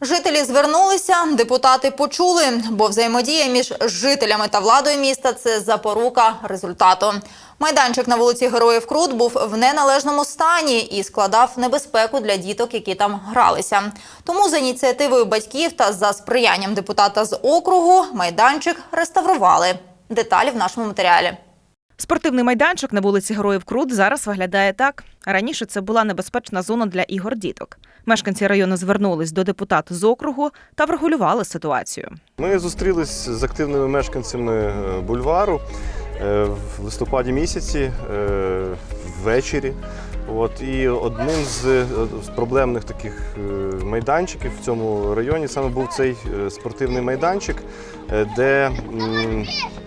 Жителі звернулися, депутати почули, бо взаємодія між жителями та владою міста це запорука результату. Майданчик на вулиці Героїв Крут був в неналежному стані і складав небезпеку для діток, які там гралися. Тому за ініціативою батьків та за сприянням депутата з округу майданчик реставрували. Деталі в нашому матеріалі. Спортивний майданчик на вулиці Героїв Крут зараз виглядає так. Раніше це була небезпечна зона для ігор діток. Мешканці району звернулись до депутата з округу та врегулювали ситуацію. Ми зустрілись з активними мешканцями е, бульвару е, в листопаді місяці е, ввечері. От, і одним з, проблемних таких майданчиків в цьому районі саме був цей спортивний майданчик, де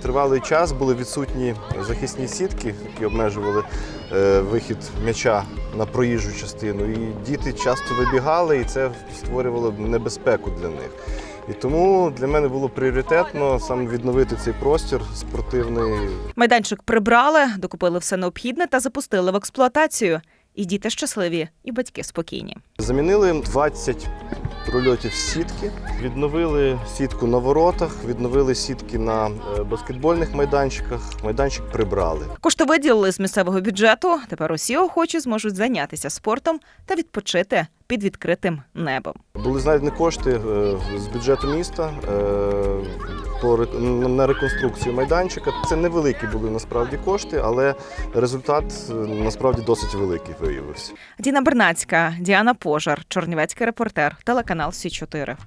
тривалий час були відсутні захисні сітки, які обмежували е, вихід м'яча на проїжджу частину. І діти часто вибігали, і це створювало небезпеку для них. І тому для мене було пріоритетно саме відновити цей простір спортивний. Майданчик прибрали, докупили все необхідне та запустили в експлуатацію. І діти щасливі, і батьки спокійні. Замінили 20 прольотів сітки, відновили сітку на воротах, відновили сітки на е, баскетбольних майданчиках. Майданчик прибрали. Кошти виділили з місцевого бюджету. Тепер усі охочі зможуть зайнятися спортом та відпочити під відкритим небом. Були знайдені кошти е, з бюджету міста е, по на реконструкцію майданчика. Це невеликі були насправді кошти, але результат е, насправді досить великий виявився. Діна Бернацька, Діана Пожар, Чорнівецький репортер, телеканал Сі 4